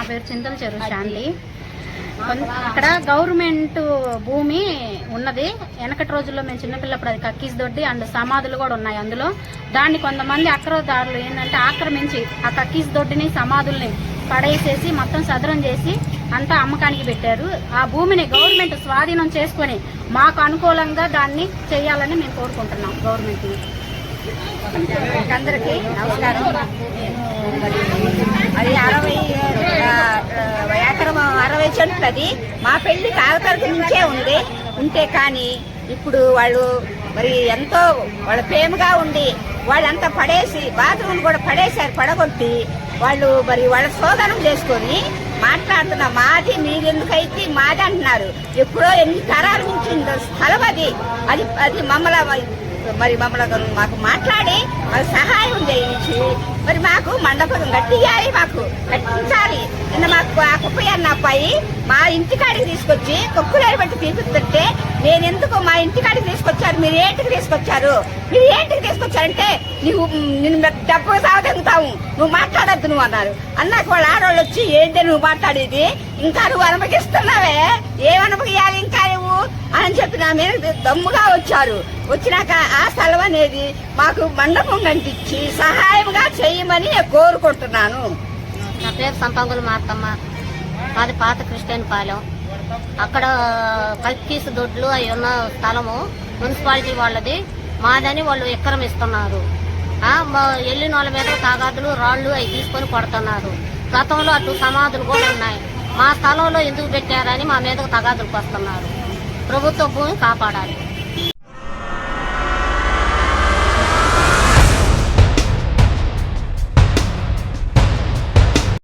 నా పేరు చింతల చెరువు శాంతి. అక్కడ గవర్నమెంట్ భూమి ఉన్నది. వెనకటి రోజుల్లో మేము చిన్నపిల్లప్పుడు అది కక్కీస్ దొడ్డి అండ్ సమాధులు కూడా ఉన్నాయి అందులో. దాన్ని కొంతమంది అక్రదారులు ఏంటంటే ఆక్రమించి ఆ కక్కీస్ దొడ్డిని సమాధుల్ని పడేసేసి మొత్తం సదరం చేసి అంతా అమ్మకానికి పెట్టారు. ఆ భూమిని గవర్నమెంట్ స్వాధీనం చేసుకొని మాకు అనుకూలంగా దాన్ని చేయాలని మేము కోరుకుంటున్నాం గవర్నమెంట్ని. అందరికీ నమస్కారం. అది అరవై ఆ, ఆ, ఎకరం అరవై అది మా పెళ్ళి కాగతరపు నుంచే ఉంది. ఉంటే కానీ ఇప్పుడు వాళ్ళు మరి ఎంతో వాళ్ళ ప్రేమగా ఉండి వాళ్ళంతా పడేసి బాత్రూమ్ కూడా పడేశారు పడగొట్టి వాళ్ళు మరి వాళ్ళ శోధనం చేసుకొని మాట్లాడుతున్న మాది మీరెందుకైతే మాది అంటున్నారు. ఎప్పుడో ఎన్ని తరాల నుంచి స్థలం అది. అది అది మమ్మల్ని మరి మమ్మల్ని మాకు మాట్లాడి మాకు సహాయం చేయించి మరి మాకు మండపం కట్టియాలి మాకు. కట్టించాలి నిన్న మాకు ఆ కుప్పయ్య అన్న అబ్బాయి మా ఇంటికాడికి తీసుకొచ్చి కుక్కలేరు బట్టి తీపిస్తుంటే నేను ఎందుకు మా ఇంటికాడికి తీసుకొచ్చారు? మీరు ఏంటికి తీసుకొచ్చారు? మీరు ఏంటికి తీసుకొచ్చారంటే నువ్వు నిన్ను డబ్బు సాగుతాము నువ్వు మాట్లాడద్దు నువ్వు అన్నారు. అన్నాక వాళ్ళ ఆడవాళ్ళు వచ్చి ఏంటి నువ్వు మాట్లాడేది? ఇంకా నువ్వు అనుమతిస్తున్నావే? ఏమనుమతియాలి ఇంకా నువ్వు? అని చెప్పి నా మీద దమ్ముగా వచ్చారు. వచ్చినాక ఆ స్థలం అనేది మాకు మండపం కంటించి సహాయంగా చేయమని కోరుకుంటున్నాను. నా పేరు సంపంగులు మార్తమ్మ మాది పాత క్రిస్టియన్ పాలెం. అక్కడ కక్కీసు దొడ్లు అవి ఉన్న స్థలము మున్సిపాలిటీ వాళ్ళది. మాదని వాళ్ళు ఎకరం ఇస్తున్నారు. మా వెళ్ళిన వాళ్ళ మీద తాగాదులు రాళ్ళు అవి తీసుకొని కొడుతున్నారు. గతంలో అటు సమాధులు కూడా ఉన్నాయి. మా స్థలంలో ఎందుకు పెట్టారని మా మీదకు తగాదులకు వస్తున్నారు ప్రభుత్వ భూమి కాపాడాలి.